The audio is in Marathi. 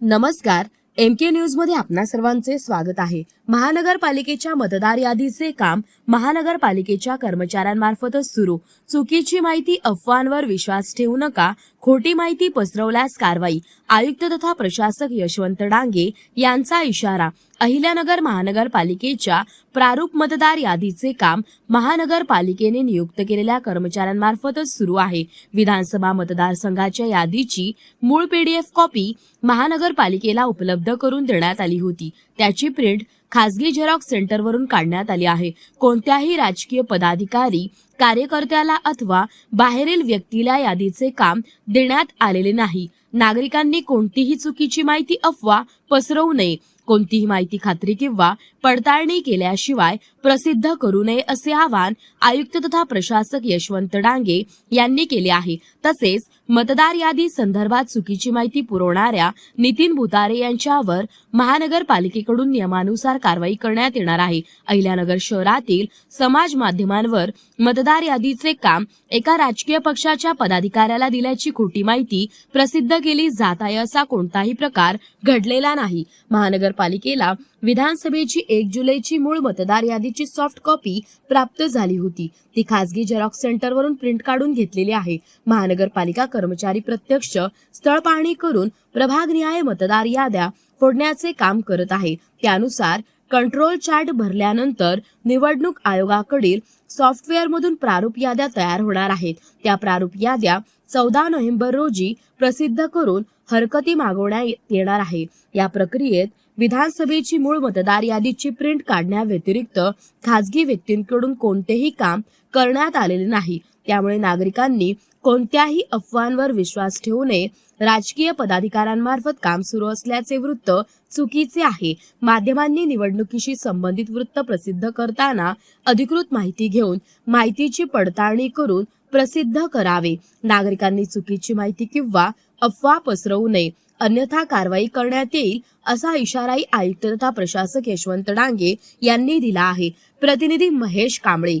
नमस्कार एम के न्यूजमध्ये आपणा सर्वांचे स्वागत आहे. महानगरपालिकेच्या मतदार यादीचे काम महानगरपालिकेच्या कर्मचाऱ्यांमार्फतच सुरू. चुकीची माहिती अफवांवर विश्वास ठेवू नका खोटी माहिती पसरवल्यास कारवाई. आयुक्त तथा प्रशासक यशवंत डांगे यांचा इशारा अहिल्यानगर महानगरपालिकेच्या प्रारूप मतदार यादीचे काम महानगरपालिकेने नियुक्त केलेल्या कर्मचाऱ्यांमार्फतच सुरू आहे. विधानसभा मतदारसंघाच्या यादीची मूळ पीडीएफ कॉपी महानगरपालिकेला उपलब्ध करून देण्यात आली होती. त्याची प्रिंट खासगी झेरॉक्स सेंटरवरून काढण्यात आली आहे. कोणत्याही राजकीय पदाधिकारी कार्यकर्त्याला अथवा बाहेरील व्यक्तीला यादीचे काम देण्यात आलेले नाही. नागरिकांनी कोणतीही चुकीची माहिती अफवा पसरवू नये. कोणतीही माहिती खात्री किंवा पडताळणी केल्याशिवाय प्रसिद्ध करू नये असे आवाहन आयुक्त तथा प्रशासक यशवंत डांगे यांनी केले आहे. तसेच मतदार यादी संदर्भात चुकीची माहिती पुरवणाऱ्या नितीन भुतारे यांच्यावर महानगरपालिकेकडून नियमानुसार कारवाई करण्यात येणार आहे. अहिल्यानगर शहरातील समाज माध्यमांवर मतदार यादीचे काम एका राजकीय पक्षाच्या पदाधिकाऱ्याला दिल्याची खोटी माहिती प्रसिद्ध केली जात आहे असा कोणताही प्रकार घडलेला नाही. महानगरपालिकेला विधानसभेची एक जुलैची मूळ मतदार यादीची सॉफ्ट कॉपी प्राप्त झाली होती. ती खासगी झेरॉक्स सेंटरवरून प्रिंट काढून घेतलेली आहे. महानगरपालिका कर्मचारी प्रत्यक्ष स्थळ पाहणी करून प्रभागनिहाय मतदार याद्या फोडण्याचे काम करत आहे. त्यानुसार कंट्रोल चॅट भरल्यानंतर निवडणूक आयोगाकडील सॉफ्टवेअरमधून प्रारूप याद्या तयार होणार आहेत. त्या प्रारूप याद्या चौदा नोव्हेंबर रोजी प्रसिद्ध करून हरकती मागवण्यात येणार आहे. या प्रक्रियेत विधानसभेची मूळ मतदार यादीची प्रिंट काढण्याव्यतिरिक्त खासगी व्यक्तींकडून कोणतेही काम करण्यात आलेले नाही. त्यामुळे नागरिकांनी कोणत्याही अफवांवर विश्वास ठेवू नये. राजकीय पदाधिकाऱ्यांमार्फत काम सुरू असल्याचे वृत्त चुकीचे आहे. माध्यमांनी निवडणुकीशी संबंधित वृत्त प्रसिद्ध करताना अधिकृत माहिती घेऊन माहितीची पडताळणी करून प्रसिद्ध करावे. नागरिकांनी चुकीची माहिती किंवा अफवा पसरवू नये. अन्यथा कारवाई करण्यात येईल असा इशाराही आयुक्त तथा प्रशासक यशवंत डांगे यांनी दिला आहे. प्रतिनिधी महेश कांबळे